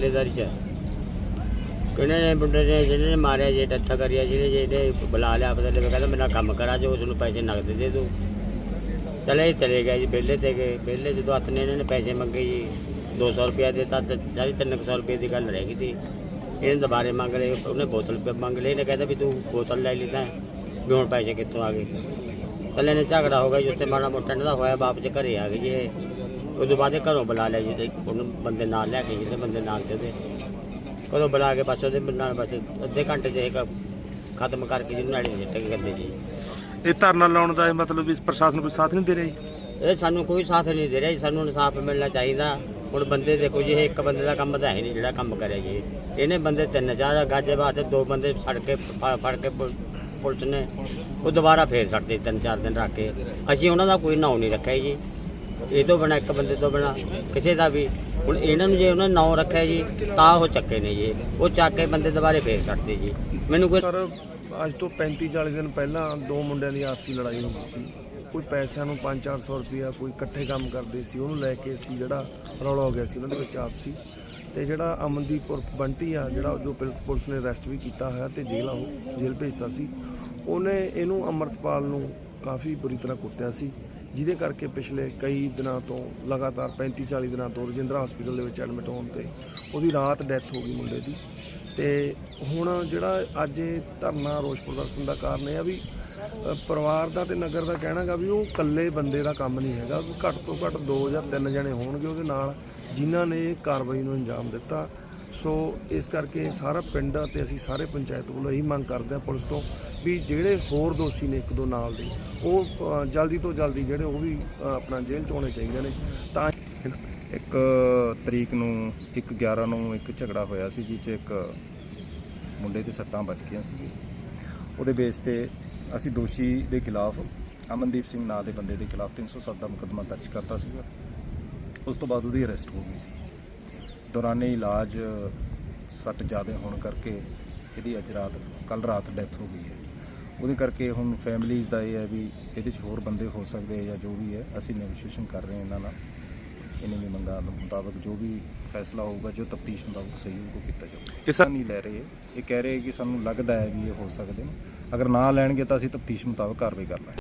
ਰਿਸ਼ਤੇਦਾਰੀ ਚ। ਕਿਹਨੇ ਨੇ ਮੁੰਡੇ ਨੇ, ਜਿਹਨੇ ਮਾਰਿਆ ਜੇ ਟੱਥਾ ਕਰਿਆ ਜਿਹਨੇ ਜਿਹਨੇ ਬੁਲਾ ਲਿਆ ਪਤਾ ਨਹੀਂ ਕਹਿੰਦਾ ਮੇਰਾ ਕੰਮ ਕਰਾ ਜੋ, ਉਸ ਨੂੰ ਪੈਸੇ ਨਗਦ ਦੇ ਦੋ। ਚਲੇ ਹੀ ਚਲੇ ਗਿਆ ਜੀ, ਵਿਹਲੇ ਤੇ ਗਏ। ਵਿਹਲੇ ਜਦੋਂ ਹੱਥ ਨੇ, ਇਹਨਾਂ ਨੇ ਪੈਸੇ ਮੰਗੇ ਜੀ 200 ਰੁਪਇਆ ਦਿੱਤਾ, ਤੇ ਜਾਈ 300 ਰੁਪਏ ਦੀ ਗੱਲ ਰਹਿ ਗਈ ਸੀ। ਇਹਨੇ ਦੁਬਾਰੇ ਮੰਗ ਲਏ, ਉਹਨੇ ਬੋਤਲ ਪੇ ਮੰਗ ਲਈ ਇਹਨੇ ਕਹਿੰਦਾ ਵੀ ਤੂੰ ਬੋਤਲ ਲੈ ਲਈ ਵੀ ਹੁਣ ਪੈਸੇ ਕਿੱਥੋਂ ਆ ਗਏ। ਪਹਿਲੇ ਨੇ ਝਗੜਾ ਹੋ ਗਿਆ ਜੀ, ਉੱਥੇ ਮਾੜਾ ਮੋਟਾ ਇਹਨਾਂ ਦਾ ਹੋਇਆ ਬਾਪ ਚ ਘਰੇ ਆ ਗਏ ਜੀ ਉਦੋਂ ਬਾਅਦ ਇਹ ਘਰੋਂ ਬੁਲਾ ਲਿਆ ਜੀ ਤੇ ਉਹਨੂੰ ਬੰਦੇ ਨਾਲ ਲੈ ਕੇ ਜਿਹੜੇ ਬੰਦੇ ਨਾਲ ਤੇ ਉਹਦੇ ਕਦੋਂ ਬੁਲਾ ਕੇ ਬਸ ਉਹਦੇ ਨਾਲ ਬਸ ਅੱਧੇ ਘੰਟੇ ਦੇ ਇੱਕ ਖਤਮ ਕਰਕੇ ਜਿਹਨੂੰ ਨਾੜੀ ਸਿੱਟ ਕੇ ਕਰਦੇ ਜੀ। ਇਹ ਧਰਨਾ ਲਾਉਣ ਦਾ ਇਹ ਮਤਲਬ ਵੀ ਪ੍ਰਸ਼ਾਸਨ ਕੋਈ ਸਾਥ ਨਹੀਂ ਦੇ ਰਿਹਾ ਜੀ? ਇਹ ਸਾਨੂੰ ਕੋਈ ਸਾਥ ਨਹੀਂ ਦੇ ਰਿਹਾ ਜੀ ਸਾਨੂੰ ਇਨਸਾਫ ਮਿਲਣਾ ਚਾਹੀਦਾ। ਹੁਣ ਬੰਦੇ ਦੇਖੋ ਜੀ ਇਹ ਇੱਕ ਬੰਦੇ ਦਾ ਕੰਮ ਤਾਂ ਹੈ ਨਹੀਂ ਜਿਹੜਾ ਕੰਮ ਕਰਿਆ ਜੀ। ਇਹਨੇ ਬੰਦੇ ਤਿੰਨ ਚਾਰ ਗਾਜੇ ਬਾਅਦ ਦੋ ਬੰਦੇ ਫੜ ਕੇ ਫੜ ਕੇ ਪੁਲਿਸ ਨੇ ਉਹ ਦੁਬਾਰਾ ਫੇਰ ਛੱਡਦੇ ਤਿੰਨ ਚਾਰ ਦਿਨ ਰੱਖ ਕੇ। ਅਸੀਂ ਉਹਨਾਂ ਦਾ ਕੋਈ ਨਾਂ ਨਹੀਂ ਰੱਖਿਆ ਜੀ। ਇਹ ਤੋਂ ਬਿਨਾਂ, ਇੱਕ ਬੰਦੇ ਤੋਂ ਬਿਨਾਂ ਕਿਸੇ ਦਾ ਵੀ। ਹੁਣ ਇਹਨਾਂ ਨੂੰ ਜੇ ਉਹਨਾਂ ਨੇ ਨਾਂ ਰੱਖਿਆ ਜੀ, ਤਾਂ ਉਹ ਚੱਕੇ ਨੇ ਜੀ। ਉਹ ਚੱਕ ਕੇ ਬੰਦੇ ਦੁਬਾਰੇ ਫੇਰ ਛੱਡਦੇ ਜੀ। ਮੈਨੂੰ ਕੋਈ ਸਰ, ਅੱਜ ਤੋਂ 35 40 ਦਿਨ ਪਹਿਲਾਂ ਦੋ ਮੁੰਡਿਆਂ ਦੀ ਆਪਸੀ ਲੜਾਈ ਹੁੰਦੀ ਸੀ। ਕੋਈ ਪੈਸਿਆਂ ਨੂੰ 5-400 ਰੁਪਇਆ ਕੋਈ ਇਕੱਠੇ ਕੰਮ ਕਰਦੇ ਸੀ, ਉਹਨੂੰ ਲੈ ਕੇ ਸੀ ਜਿਹੜਾ ਰੌਲਾ ਹੋ ਗਿਆ ਸੀ ਉਹਨਾਂ ਦੇ ਵਿੱਚ ਆਪਸੀ। ਤੇ ਜਿਹੜਾ ਅਮਨਦੀਪ ਉਰਫ ਬੰਟੀ ਆ, ਜਿਹੜਾ ਜੋ ਪੁਲ- ਪੁਲਿਸ ਨੇ ਅਰੈਸਟ ਵੀ ਕੀਤਾ ਹੋਇਆ ਤੇ ਜੇਲ੍ਹ ਉਹ, ਜੇਲ੍ਹ ਭੇਜਤਾ ਸੀ। ਉਹਨੇ ਇਹਨੂੰ ਅਮਰਤਪਾਲ ਨੂੰ ਕਾਫੀ ਬੁਰੀ ਤਰ੍ਹਾਂ ਕੁੱਟਿਆ ਸੀ, ਜਿਹਦੇ ਕਰਕੇ ਪਿਛਲੇ ਕਈ ਦਿਨਾਂ ਤੋਂ ਲਗਾਤਾਰ 35 40 ਦਿਨਾਂ ਤੋਂ ਰਜਿੰਦਰਾ ਹਸਪੀਟਲ ਦੇ ਵਿੱਚ ਐਡਮਿਟ ਹੋਣ ਤੇ ਉਹਦੀ ਰਾਤ ਡੈਥ ਹੋ ਗਈ ਮੁੰਡੇ ਦੀ। ਤੇ ਹੁਣ ਜਿਹੜਾ ਅੱਜ ਇਹ ਧਰਨਾ ਰੋਸ ਪ੍ਰਦਰਸ਼ਨ ਦਾ ਕਾਰਨ ਇਹ ਆ ਵੀ ਪਰਿਵਾਰ ਦਾ ਤੇ ਨਗਰ ਦਾ ਕਹਿਣਾਗਾ ਵੀ ਉਹ ਇਕੱਲੇ ਬੰਦੇ ਦਾ ਕੰਮ ਨਹੀਂ ਹੈਗਾ, ਘੱਟ ਤੋਂ ਘੱਟ ਦੋ ਜਾਂ ਤਿੰਨ ਜਣੇ ਹੋਣਗੇ ਉਹਦੇ ਨਾਲ, ਜਿਨ੍ਹਾਂ ਨੇ ਕਾਰਵਾਈ ਨੂੰ ਅੰਜਾਮ ਦਿੱਤਾ। ਸੋ ਇਸ ਕਰਕੇ ਸਾਰਾ ਪਿੰਡ ਤੇ ਅਸੀਂ ਸਾਰੇ ਪੰਚਾਇਤ ਵੱਲੋਂ ਇਹੀ ਮੰਗ ਕਰਦੇ ਹਾਂ ਪੁਲਿਸ ਤੋਂ ਵੀ ਜਿਹੜੇ ਹੋਰ ਦੋਸ਼ੀ ਨੇ ਇੱਕ ਦੋ ਨਾਲ ਦੇ, ਉਹ ਜਲਦੀ ਤੋਂ ਜਲਦੀ ਜਿਹੜੇ ਉਹ ਵੀ ਆਪਣਾ ਜੇਲ੍ਹ ਚ ਹੋਣੇ ਚਾਹੀਦੇ ਨੇ ਤਾਂ ਇੱਕ ਤਰੀਕ ਨੂੰ, ਇੱਕ 11 ਨੂੰ ਇੱਕ ਝਗੜਾ ਹੋਇਆ ਸੀ ਜਿਸ 'ਚ ਇੱਕ ਮੁੰਡੇ ਤੇ ਸੱਟਾਂ ਵੱਜ ਗਈਆਂ ਸੀ। ਉਹਦੇ ਬੇਸ ਤੇ ਅਸੀਂ ਦੋਸ਼ੀ ਦੇ ਖਿਲਾਫ ਅਮਨਦੀਪ ਸਿੰਘ ਨਾਂ ਦੇ ਬੰਦੇ ਦੇ ਖਿਲਾਫ 307 ਦਾ ਮੁਕੱਦਮਾ ਦਰਜ ਕਰਤਾ ਸੀਗਾ। ਉਸ ਤੋਂ ਬਾਅਦ ਉਹਦੀ ਅਰੈਸਟ ਹੋ ਗਈ ਸੀ। ਦੌਰਾਨੇ ਇਲਾਜ ਸੱਟ ਜ਼ਿਆਦਾ ਹੋਣ ਕਰਕੇ ਇਹਦੀ ਅੱਜ ਰਾਤ ਕੱਲ ਰਾਤ ਡੈਥ ਹੋ ਗਈ ਹੈ। ਉਹਦੇ ਕਰਕੇ ਹੁਣ ਫੈਮਿਲੀਜ਼ ਦਾ ਇਹ ਹੈ ਵੀ ਇਹਦੇ 'ਚ ਹੋਰ ਬੰਦੇ ਹੋ ਸਕਦੇ ਆ ਜਾਂ ਜੋ ਵੀ ਹੈ ਅਸੀਂ ਨੈਗੋਸ਼ੀਏਸ਼ਨ ਕਰ ਰਹੇ ਹਾਂ ਇਹਨਾਂ ਨਾਲ। ਇਹਨਾਂ ਦੀ ਮੰਗਾਂ ਦੇ ਮੁਤਾਬਕ ਜੋ ਵੀ ਫੈਸਲਾ ਹੋਊਗਾ ਜੋ ਤਫਤੀਸ਼ ਮੁਤਾਬਕ ਸਹੀ ਹੋਊਗਾ ਉਹ ਕੀਤਾ ਜਾਊਗਾ। ਇਹ ਨਹੀਂ ਲੈ ਰਹੇ। ਇਹ ਕਹਿ ਰਹੇ ਕਿ ਸਾਨੂੰ ਲੱਗਦਾ ਹੈ ਵੀ ਇਹ ਹੋ ਸਕਦੇ ਨੇ। ਅਗਰ ਨਾ ਲੈਣਗੇ ਤਾਂ ਅਸੀਂ ਤਫਤੀਸ਼ ਮੁਤਾਬਕ ਕਾਰਵਾਈ ਕਰ ਲਾਂਗੇ।